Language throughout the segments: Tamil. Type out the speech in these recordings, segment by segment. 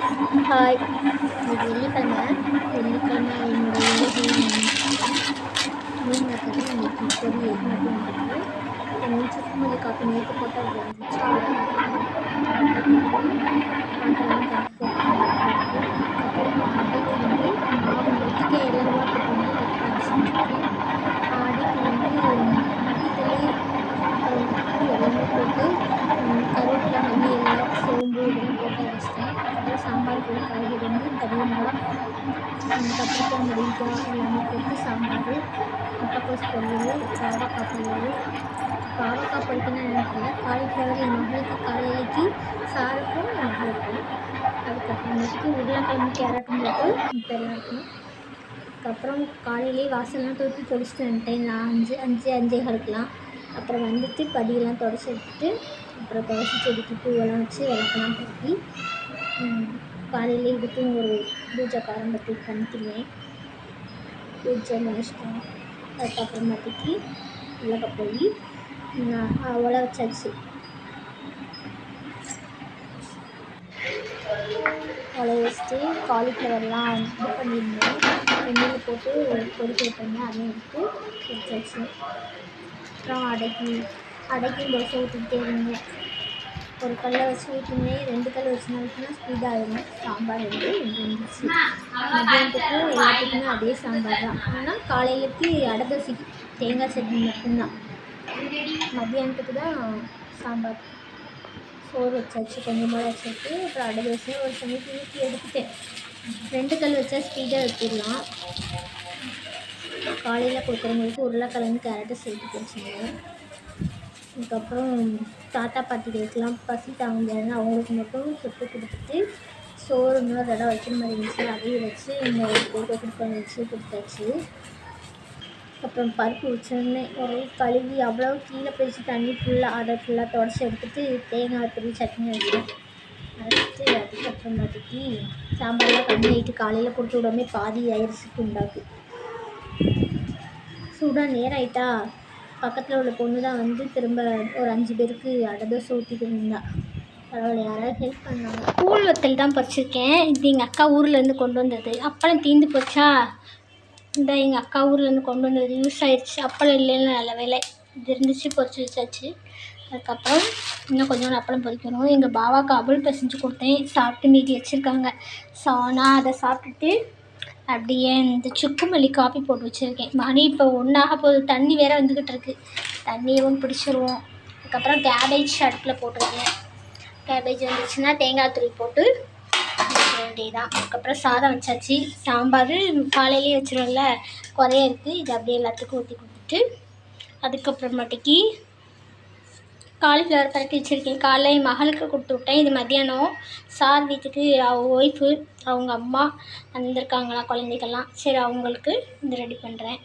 ஹாய் இன்னைக்கு வெள்ளிக்கிழமை வெள்ளிக்கிழமை என்னுடைய மீன் வறுத்தது இன்னைக்கு பொரியல் அப்படின்றது எங்கள் சுத்தமல்லி காப்பி நேற்று போட்டால் இருந்துச்சு எல்லாமே போட்டு கருவேப்பிலை மல்லி எல்லாம் சோம்பு இதெல்லாம் வச்சுருக்கேன் அப்புறம் சாம்பார் கூட காய்கறி வந்து தனியாக கத்திரிக்காய் முருங்கைக்காய் எல்லாமே போட்டு சாம்பார் முட்டைக்கோஸ் பொரியல் பாவக்காய் பொரியல். பாவக்காய் பொரிக்கணும்னு நினைக்கல காலிஃப்ளவர் என் மகளுக்கு காலைக்கு சாருக்கும் என் மகளுக்கும் அதுக்கப்புறமேட்டுக்கு உருளைக்கிழங்கு கேரட்டும் போட்டு இப்போ எல்லாருக்கும் அதுக்கப்புறம் காலையிலேயே வாசல்லாம் தொட்டு தெளிச்சிட்டு வந்துட்டேன். நான் அஞ்சு அஞ்சு அஞ்சே காலுக்கெலாம் அப்புறம் வந்துட்டு படியெல்லாம் தொடச்சி விட்டுட்டு அப்புறம் துளசி செடிக்கு பூவெல்லாம் வச்சு விளக்கெல்லாம் கட்டி காலையிலே இதுக்கும் ஒரு பூஜை ஆரம்பத்தை பண்ணிக்கிறேன் பூஜை முடிச்சிட்டேன். அதுக்கப்புறமேட்டுக்கு உள்ளக்க போய் நான் உல வச்சாச்சு. உலைய வச்சுட்டு காலிஃப்ளவர்லாம் இது பண்ணியிருந்தேன். எண்ணெயில் போட்டு பொரிக்க விட்டுருந்தேன் அதையும் எடுத்து வச்சாச்சு. அப்புறம் அடக்கி அடக்கி தோசை ஊற்றிக்கிட்டே இருந்தேன். ஒரு கல்லை வச்சு வீட்டுமே ரெண்டு கல் வச்சு ஸ்பீடாக இருக்கும் சாம்பார் வந்து இருந்துச்சு மதியானத்துக்கு எல்லாத்துக்குமே அதே சாம்பார் தான். ஆனால் காலையிலக்கு அடை தேங்காய் சட்னி மட்டும்தான். மத்தியானத்துக்கு தான் சாம்பார். சோறு வச்சாச்சு கொஞ்சமாக வச்சுட்டு அப்புறம் அடை ஒரு சமயத்து ஊற்றி எடுத்துட்டேன். ரெண்டு கல் வச்சா ஸ்பீடாக வச்சிடலாம் காலையில் கொடுக்குறவங்களுக்கு உருளைக்கிழங்கு கேரட்டு சேர்த்து வச்சுங்க அதுக்கப்புறம் தாத்தா பாட்டிகளுக்கெல்லாம் பசி தாங்க முடியாதுன்னு அவங்களுக்கு மட்டும் சுட்டு கொடுத்துட்டு சோறு மாதிரி இடம் வைக்கிற மாதிரி இருந்துச்சு. அதையும் வச்சு இந்த கொடுக்க குக்கர் வச்சு கொடுத்தாச்சு. அப்புறம் பருப்பு வச்சோடனே ஒரே கழுவி அவ்வளோ கீழே போயிடுச்சு. தண்ணி ஃபுல்லாக அதை ஃபுல்லாக தொடச்சி எடுத்துட்டு தேங்காய் திரும்பி சட்னி வைக்கிறேன் அரைச்சிட்டு அதுக்கப்புறமாட்டிக்கு சாம்பார்லாம் தண்ணி ஆகிட்டு காலையில் கொடுத்து விடாமே பாதி ஆயிடுச்சு குண்டாக்கு சூடாக நேரம் ஆயிட்டா பக்கத்தில் உள்ள பொண்ணு தான் வந்து திரும்ப ஒரு அஞ்சு பேருக்கு அடை தோசை ஊற்றிட்டு இருந்தா. பரவாயில்ல யாராவது ஹெல்ப் பண்ணாங்க. கூழ் வத்தல் தான் பறிச்சிருக்கேன் இது எங்கள் அக்கா ஊர்லேருந்து கொண்டு வந்தது. அப்பளம் தீந்து போச்சா? இந்த எங்கள் அக்கா ஊர்லேருந்து கொண்டு வந்தது. யூஸ் ஆயிடுச்சு அப்பளம் இல்லைன்னு நல்ல வேலை. இது இருந்துச்சு பொறிச்சு வச்சாச்சு. அதுக்கப்புறம் இன்னும் கொஞ்சம் அப்பளம் பொறிக்கணும். எங்கள் பாவாவுக்கு அவள் பிசைஞ்சு கொடுத்தேன். சாப்பிட்டு மீதி வச்சுருக்காங்க. ஸோ நான் அதை சாப்பிட்டுட்டு அப்படியே இந்த சுக்கு மல்லி காப்பி போட்டு வச்சுருக்கேன். மணி இப்போ ஒன்றாக போகுது. தண்ணி வேறு வந்துக்கிட்டு இருக்கு. தண்ணியவும் பிடிச்சிருவோம். அதுக்கப்புறம் கேபேஜ் அடுப்பில் போட்டிருக்கேன். கேபேஜ் வந்துச்சுன்னா தேங்காய் துருவி போட்டு வேண்டியதான் அதுக்கப்புறம் சாதம் வச்சாச்சு. சாம்பார் காலையிலேயே வச்சிருவோம்ல. குறைய இருக்குது இது அப்படியே எல்லாத்துக்கும் ஊற்றி கொடுத்துட்டு அதுக்கப்புறமாட்டிக்கு காலிஃப்ளவர் பரட்டி வச்சுருக்கேன். காலைல என் மகளுக்கு கொடுத்து விட்டேன். இது மத்தியானம். சார் வீட்டுக்கு அவங்க ஒய்ஃபு அவங்க அம்மா வந்திருக்காங்களா குழந்தைகள்லாம். சரி அவங்களுக்கு இது ரெடி பண்ணுறேன்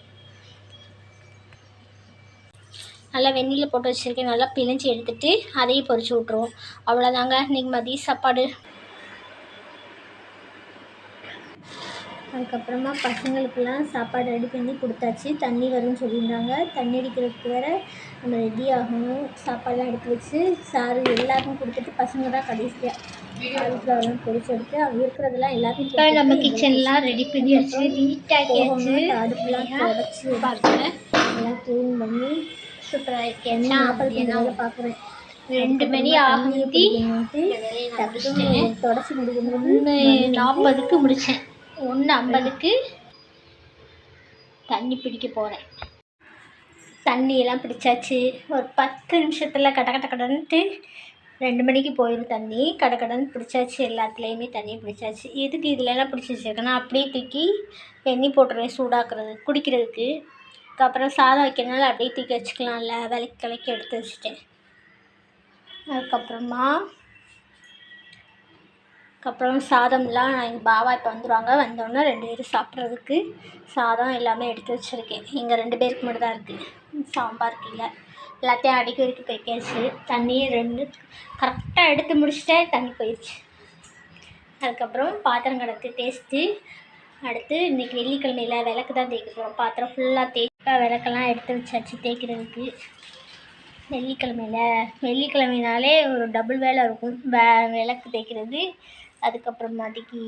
நல்லா வெந்நீரில் போட்டு வச்சுருக்கேன். நல்லா பிழிஞ்சு எடுத்துகிட்டு அதையும் பொறிச்சு விட்ருவோம் அவ்வளோதாங்க இன்றைக்கி மதிய சாப்பாடு. அதுக்கப்புறமா பசங்களுக்கெல்லாம் சாப்பாடு ரெடி பண்ணி கொடுத்தாச்சு. தண்ணி வரும்னு சொல்லியிருந்தாங்க. தண்ணி அடிக்கிறதுக்கு வேறு நம்ம ரெடி ஆகணும். சாப்பாடெலாம் எடுத்து வச்சு சாரு எல்லாருக்கும் கொடுத்துட்டு பசங்க தான் கடைசியாக காலிஃப்ளவர்லாம் பொரிச்சு எடுத்து அவங்க இருக்கிறதெல்லாம் எல்லாத்தையும் நம்ம கிச்சன்லாம் ரெடி பண்ணியாச்சு நீட்டாகியாச்சு அடுப்புலாம் தொடச்சி பார்க்குறேன். எல்லாம் க்ளீன் பண்ணி சூப்பராக இருக்கு. என்ன அப்படின்னு பார்க்குறேன். ரெண்டு மணி ஆகுதி. தொடச்சி முடிக்கணும் ஒன்று நாற்பதுக்கு முடித்தேன் ஒன்று ஐம்பதுக்கு தண்ணி பிடிக்க போகிறேன் தண்ணியெல்லாம் பிடிச்சாச்சு. ஒரு பத்து நிமிஷத்தில் கட கட கடன்ட்டு ரெண்டு மணிக்கு போயிடும் தண்ணி. கட கடன் பிடிச்சாச்சு. எல்லாத்துலேயுமே தண்ணி பிடிச்சாச்சு. எதுக்கு இதுலலாம் பிடிச்சி வச்சுருக்கேன்னா அப்படியே தூக்கி எண்ணெய் போட்டுருவேன் சூடாக்குறது குடிக்கிறதுக்கு. அதுக்கப்புறம் சாதம் வைக்கிறதுனால அப்படியே தூக்கி வச்சுக்கலாம்ல. விளக்கி கிளக்கி எடுத்து வச்சுட்டேன். அதுக்கப்புறமா அதுக்கப்புறம் சாதம்லாம் எங்கள் பாவா இப்போ வந்துடுவாங்க வந்தோடனே ரெண்டு பேரும் சாப்பிட்றதுக்கு சாதம் எல்லாமே எடுத்து வச்சுருக்கேன். எங்கள் ரெண்டு பேருக்கு மட்டும் தான் இருக்குது சாம்பாருக்கு இல்லை எல்லாத்தையும் அடிக்க வரைக்கும் போய்க்காச்சு தண்ணியும் ரெண்டு கரெக்டாக எடுத்து முடிச்சுட்டே தண்ணி போயிடுச்சு அதுக்கப்புறம் பாத்திரம் கிடக்கு டேஸ்ட்டு அடுத்து இன்றைக்கி வெள்ளிக்கிழமையில் விளக்கு தான் தேய்க்க போகிறோம் பாத்திரம் ஃபுல்லாக தேய்க்க விளக்கெல்லாம் எடுத்து வச்சாச்சு தேய்க்கிறதுக்கு. வெள்ளிக்கிழமையில் வெள்ளிக்கிழமைனாலே ஒரு டபுள் வேலை இருக்கும். வே விளக்கு தேய்க்கிறது அதுக்கப்புறமாட்டிக்கு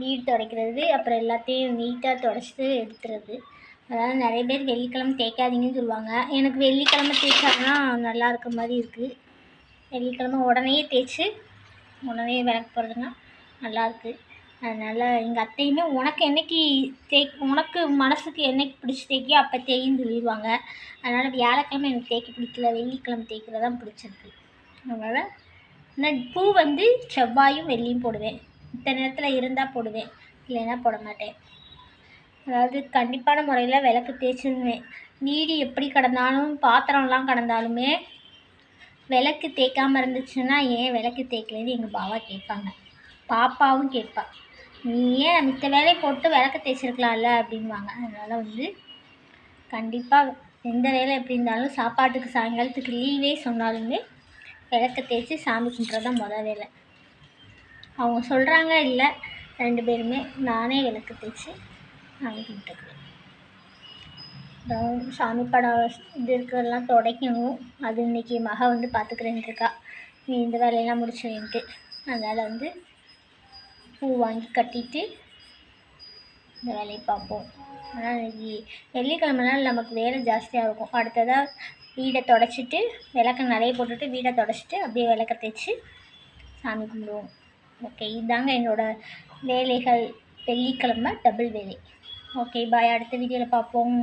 வீடு துடைக்கிறது அப்புறம் எல்லாத்தையும் நீட்டாக துடைச்சிட்டு எடுத்துறது. அதாவது நிறைய பேர் வெள்ளிக்கிழமை தேய்க்காதீங்கன்னு சொல்லுவாங்க. எனக்கு வெள்ளிக்கிழமை தேய்ச்சா நல்லா இருக்க மாதிரி இருக்குது வெள்ளிக்கிழமை உடனே தேய்ச்சி உடனே விளக்கு போகிறதுனா நல்லாயிருக்கு அதனால் எங்கள் அத்தையுமே உனக்கு என்னைக்கு தேய் உனக்கு மனசுக்கு என்னைக்கு பிடிச்சி தேய்க்கியோ அப்போ தேயின்னு சொல்லிடுவாங்க. அதனால் வியாழக்கிழமை எனக்கு தேய்க்க பிடிக்கல வெள்ளிக்கிழமை தேய்க்கிறது தான் பிடிச்சிருக்கு அதனால் நான் பூ வந்து செவ்வாயும் வெள்ளியும் போடுவேன். இத்தனை நேரத்தில் இருந்தால் போடுவேன் இல்லைன்னா போட மாட்டேன். அதாவது கண்டிப்பான முறையில் விளக்கு தேய்ச்சிருவேன். வீடு எப்படி கிடந்தாலும் பாத்திரம்லாம் கிடந்தாலுமே விளக்கு தேய்க்காமல் இருந்துச்சுன்னா ஏன் விளக்கு தேய்க்கலன்னு எங்கள் பாவா கேட்பாங்க. பாப்பாவும் கேட்பா. நீ ஏன் மித்த வேலையை போட்டு விளக்கு தேய்ச்சிருக்கலாம்ல அப்படின்வாங்க அதனால் வந்து கண்டிப்பாக எந்த வேலை எப்படி இருந்தாலும் சாப்பாட்டுக்கு சாயங்காலத்துக்கு லீவே சொன்னாலுமே விளக்க தேய்ச்சி சாமி கும்பிட்றது தான் மொதல் வேலை. அவங்க சொல்கிறாங்க இல்லை ரெண்டு பேருமே நானே விளக்கு தேய்ச்சி சாமி கும்பிட்டுக்குவேன். அப்புறம் சாமி படம் இது இருக்கிறதெல்லாம் துடைக்கணும். அது இன்றைக்கி மக வந்து பார்த்துக்கிறேன்ட்டு இருக்கா. நீ இந்த வேலையெல்லாம் முடிச்சுவேன்ட்டு அதனால் வந்து பூ வாங்கி கட்டிட்டு இந்த வேலையை பார்ப்போம். ஆனால் இன்னைக்கு வெள்ளிக்கிழமைனால நமக்கு வேலை ஜாஸ்தியாக இருக்கும். அடுத்ததாக வீடை தொடச்சிட்டு விளக்க நிறைய போட்டுட்டு வீடை தொடச்சிட்டு அப்படியே விளக்க தேய்ச்சி சாமி கும்பிடுவோம். ஓகே இதாங்க என்னோடய வேலைகள். வெள்ளிக்கிழமை டபுள் வேலை. ஓகே பாய் அடுத்த வீடியோவில் பார்ப்போம்.